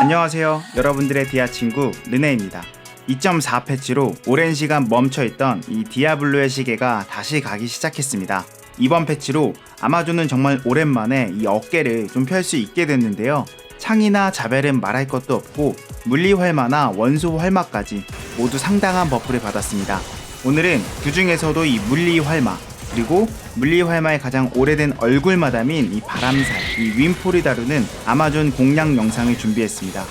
안녕하세요. 여러분들의 디아 친구 르네입니다. 2.4 패치로 오랜 시간 멈춰있던 이 디아블로의 시계가 다시 가기 시작했습니다. 이번 패치로 아마존은 정말 오랜만에 이 어깨를 좀 펼 수 있게 됐는데요. 창이나 자벨은 말할 것도 없고 물리 활마나 원소 활마까지 모두 상당한 버프를 받았습니다. 오늘은 그 중에서도 이 물리 활마 그리고 물리 활마의 가장 오래된 얼굴 마담인 이 바람살, 이 윈폴이 다루는 아마존 공략 영상을 준비했습니다.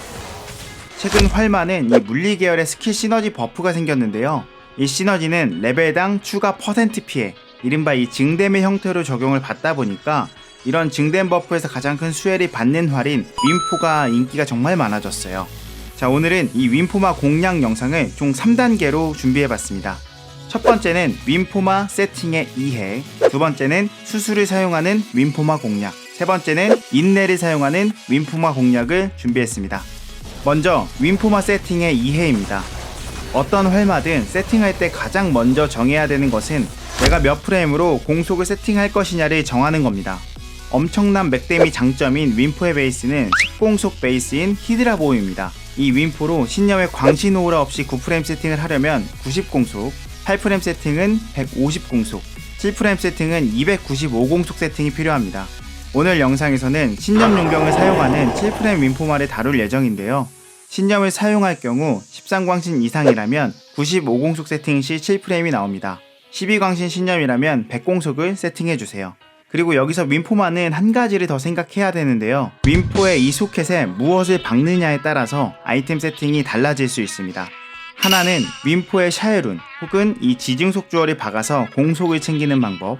최근 활마는 이 물리 계열의 스킬 시너지 버프가 생겼는데요. 이 시너지는 레벨당 추가 퍼센트 피해, 이른바 이 증댐의 형태로 적용을 받다 보니까 이런 증댐 버프에서 가장 큰 수혜를 받는 활인 윈포가 인기가 정말 많아졌어요. 자, 오늘은 이 윈포마 공략 영상을 총 3단계로 준비해봤습니다. 첫 번째는 윈포마 세팅의 이해, 두 번째는 수술을 사용하는 윈포마 공략, 세 번째는 인내를 사용하는 윈포마 공략을 준비했습니다. 먼저 윈포마 세팅의 이해입니다. 어떤 활마든 세팅할 때 가장 먼저 정해야 되는 것은 내가 몇 프레임으로 공속을 세팅할 것이냐를 정하는 겁니다. 엄청난 맥댐이 장점인 윈포의 베이스는 10공속 베이스인 히드라보입니다. 이 윈포로 신념의 광신 오라 없이 9프레임 세팅을 하려면 90공속, 8프레임 세팅은 150 공속, 7프레임 세팅은 295 공속 세팅이 필요합니다. 오늘 영상에서는 신념 용병을 사용하는 7프레임 윈포마를 다룰 예정인데요. 신념을 사용할 경우 13광신 이상이라면 95공속 세팅 시 7프레임이 나옵니다. 12광신 신념이라면 100공속을 세팅해주세요. 그리고 여기서 윈포마는 한 가지를 더 생각해야 되는데요. 윈포의 이 소켓에 무엇을 박느냐에 따라서 아이템 세팅이 달라질 수 있습니다. 하나는 윈포의 샤에룬 혹은 이 지중속 주얼을 박아서 공속을 챙기는 방법.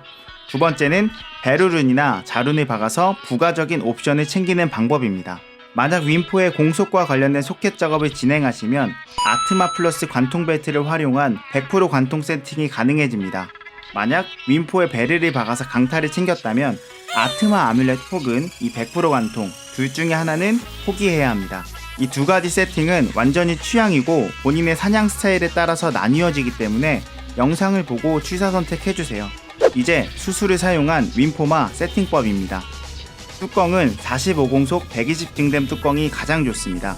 두 번째는 베르룬이나 자룬을 박아서 부가적인 옵션을 챙기는 방법입니다. 만약 윈포의 공속과 관련된 소켓 작업을 진행하시면 아트마 플러스 관통 벨트를 활용한 100% 관통 세팅이 가능해집니다. 만약 윈포의 베르를 박아서 강타를 챙겼다면 아트마 아뮬렛 혹은 이 100% 관통 둘 중에 하나는 포기해야 합니다. 이 두 가지 세팅은 완전히 취향이고 본인의 사냥 스타일에 따라서 나뉘어지기 때문에 영상을 보고 취사 선택해주세요. 이제 수술을 사용한 윈포마 세팅법입니다. 뚜껑은 45공속 120 증댐 뚜껑이 가장 좋습니다.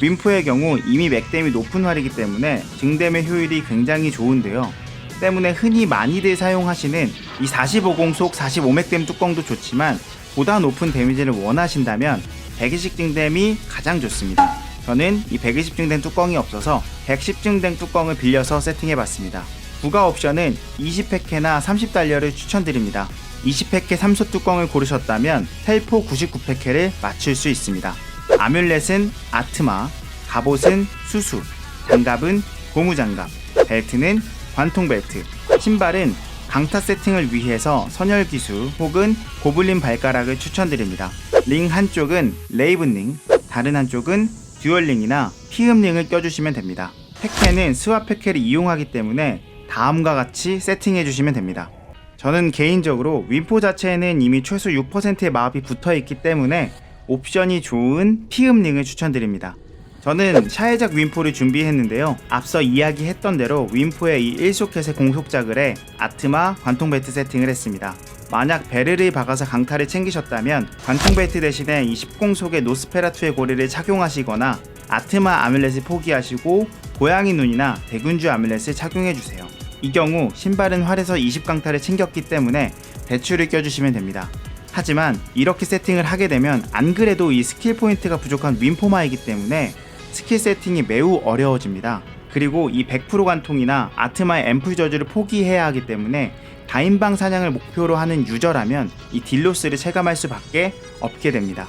윈포의 경우 이미 맥댐이 높은 활이기 때문에 증댐의 효율이 굉장히 좋은데요. 때문에 흔히 많이들 사용하시는 이 45공속 45맥댐 뚜껑도 좋지만 보다 높은 데미지를 원하신다면 120 증 댐이 가장 좋습니다. 저는 이 120 증댐 뚜껑이 없어서 110 증댐 뚜껑을 빌려서 세팅해 봤습니다. 부가 옵션은 20팩해나 30달러를 추천드립니다. 20팩해 3소 뚜껑을 고르셨다면 텔포 99팩해를 맞출 수 있습니다. 아뮬렛은 아트마, 갑옷은 수수, 장갑은 고무장갑, 벨트는 관통 벨트, 신발은 강타 세팅을 위해서 선열 기수 혹은 고블린 발가락을 추천드립니다. 링 한쪽은 레이븐 링, 다른 한쪽은 듀얼링이나 피음링을 껴주시면 됩니다. 패캐는 스와 패캐를 이용하기 때문에 다음과 같이 세팅해 주시면 됩니다. 저는 개인적으로 윈포 자체에는 이미 최소 6%의 마법이 붙어 있기 때문에 옵션이 좋은 피음링을 추천드립니다. 저는 샤해작 윈포를 준비했는데요. 앞서 이야기했던 대로 윈포의 이 1소켓의 공속자글에 아트마 관통 벨트 세팅을 했습니다. 만약 베르를 박아서 강타를 챙기셨다면 관통 벨트 대신에 이 10공속의 노스페라투의 고리를 착용하시거나 아트마 아뮬렛을 포기하시고 고양이 눈이나 대군주 아뮬렛을 착용해주세요. 이 경우 신발은 활에서 20강타를 챙겼기 때문에 대추를 껴주시면 됩니다. 하지만 이렇게 세팅을 하게 되면 안 그래도 이 스킬 포인트가 부족한 윈포마이기 때문에 스킬 세팅이 매우 어려워집니다. 그리고 이 100% 관통이나 아트마의 앰플 저주를 포기해야 하기 때문에 다인방 사냥을 목표로 하는 유저라면 이 딜로스를 체감할 수밖에 없게 됩니다.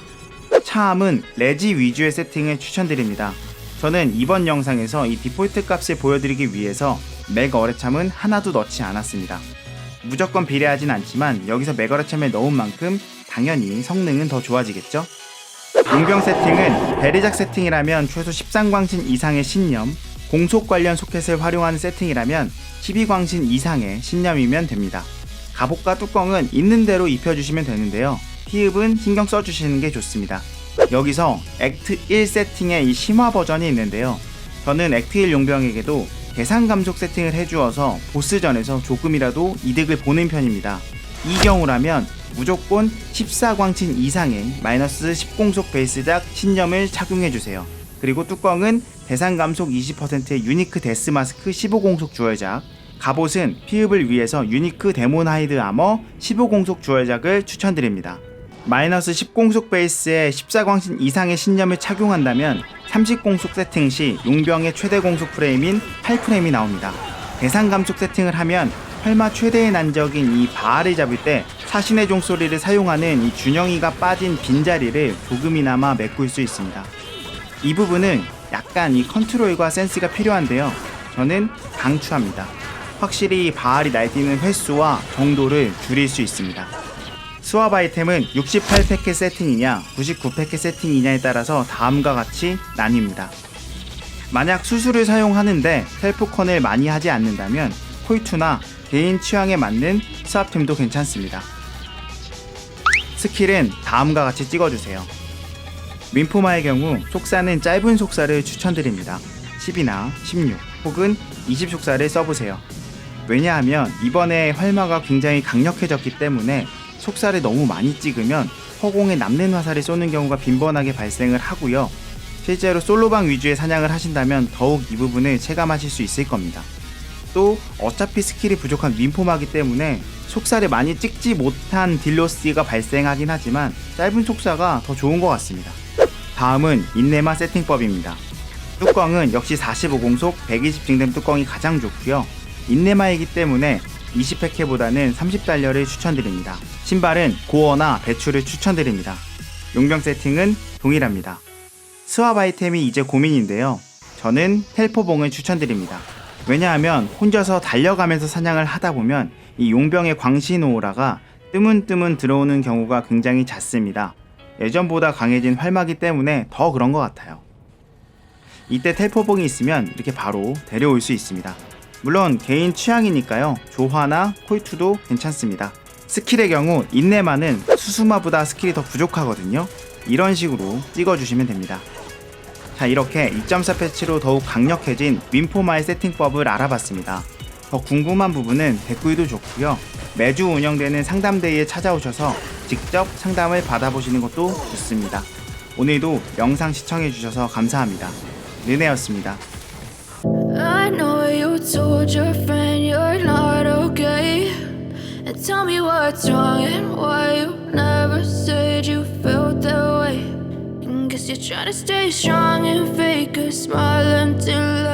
차함은 레지 위주의 세팅을 추천드립니다. 저는 이번 영상에서 이 디폴트 값을 보여드리기 위해서 맥 어뢰참은 하나도 넣지 않았습니다. 무조건 비례하진 않지만 여기서 맥 어뢰참을 넣은 만큼 당연히 성능은 더 좋아지겠죠? 용병 세팅은 베리작 세팅이라면 최소 13광신 이상의 신념, 공속 관련 소켓을 활용하는 세팅이라면 12광신 이상의 신념이면 됩니다. 갑옷과 뚜껑은 있는 대로 입혀주시면 되는데요. 피읍은 신경 써주시는 게 좋습니다. 여기서 액트 1 세팅의 이 심화 버전이 있는데요. 저는 액트 1 용병에게도 대상 감속 세팅을 해주어서 보스전에서 조금이라도 이득을 보는 편입니다. 이 경우라면 무조건 14광친 이상의 마이너스 10공속 베이스작 신념을 착용해주세요. 그리고 뚜껑은 대상 감속 20%의 유니크 데스 마스크 15공속 주얼작, 갑옷은 피읍을 위해서 유니크 데몬 하이드 아머 15공속 주얼작을 추천드립니다. 마이너스 10공속 베이스에 14광신 이상의 신념을 착용한다면 30공속 세팅 시 용병의 최대 공속 프레임인 8프레임이 나옵니다. 대상 감속 세팅을 하면 활마 최대의 난적인 이 바알을 잡을 때 사신의 종소리를 사용하는 이 준영이가 빠진 빈자리를 조금이나마 메꿀 수 있습니다. 이 부분은 약간 이 컨트롤과 센스가 필요한데요. 저는 강추합니다. 확실히 바알이 날뛰는 횟수와 정도를 줄일 수 있습니다. 수압 아이템은 68패켓 세팅이냐 99패켓 세팅이냐에 따라서 다음과 같이 나뉩니다. 만약 수술을 사용하는데 텔포컨을 많이 하지 않는다면 콜투나 개인 취향에 맞는 수압템도 괜찮습니다. 스킬은 다음과 같이 찍어주세요. 윈포마의 경우 속사는 짧은 속사를 추천드립니다. 10이나 16 혹은 20 속사를 써보세요. 왜냐하면 이번에 활마가 굉장히 강력해졌기 때문에 속사를 너무 많이 찍으면 허공에 남는 화살을 쏘는 경우가 빈번하게 발생을 하고요. 실제로 솔로방 위주의 사냥을 하신다면 더욱 이 부분을 체감하실 수 있을 겁니다. 또 어차피 스킬이 부족한 윈포마기 때문에 속사를 많이 찍지 못한 딜로스가 발생하긴 하지만 짧은 속사가 더 좋은 것 같습니다. 다음은 인내마 세팅법입니다. 뚜껑은 역시 45공속 120 징댐 뚜껑이 가장 좋고요. 인내마이기 때문에 20팩해보다는 30달러를 추천드립니다. 신발은 고어나 배추를 추천드립니다. 용병 세팅은 동일합니다. 스왑 아이템이 이제 고민인데요. 저는 텔포봉을 추천드립니다. 왜냐하면 혼자서 달려가면서 사냥을 하다 보면 이 용병의 광신 오라가 뜨문뜨문 들어오는 경우가 굉장히 잦습니다. 예전보다 강해진 활마기 때문에 더 그런 것 같아요. 이때 텔포봉이 있으면 이렇게 바로 데려올 수 있습니다. 물론 개인 취향이니까요. 조화나 콜투도 괜찮습니다. 스킬의 경우 인내만은 수수마보다 스킬이 더 부족하거든요. 이런 식으로 찍어주시면 됩니다. 자 이렇게 2.4 패치로 더욱 강력해진 윈포마의 세팅법을 알아봤습니다. 더 궁금한 부분은 댓글도 좋고요. 매주 운영되는 상담대회에 찾아오셔서 직접 상담을 받아보시는 것도 좋습니다. 오늘도 영상 시청해주셔서 감사합니다. 르네였습니다. I know you told your friend you're not okay. And tell me what's wrong and why you never said you felt that way. Guess you're trying to stay strong and fake a smile until I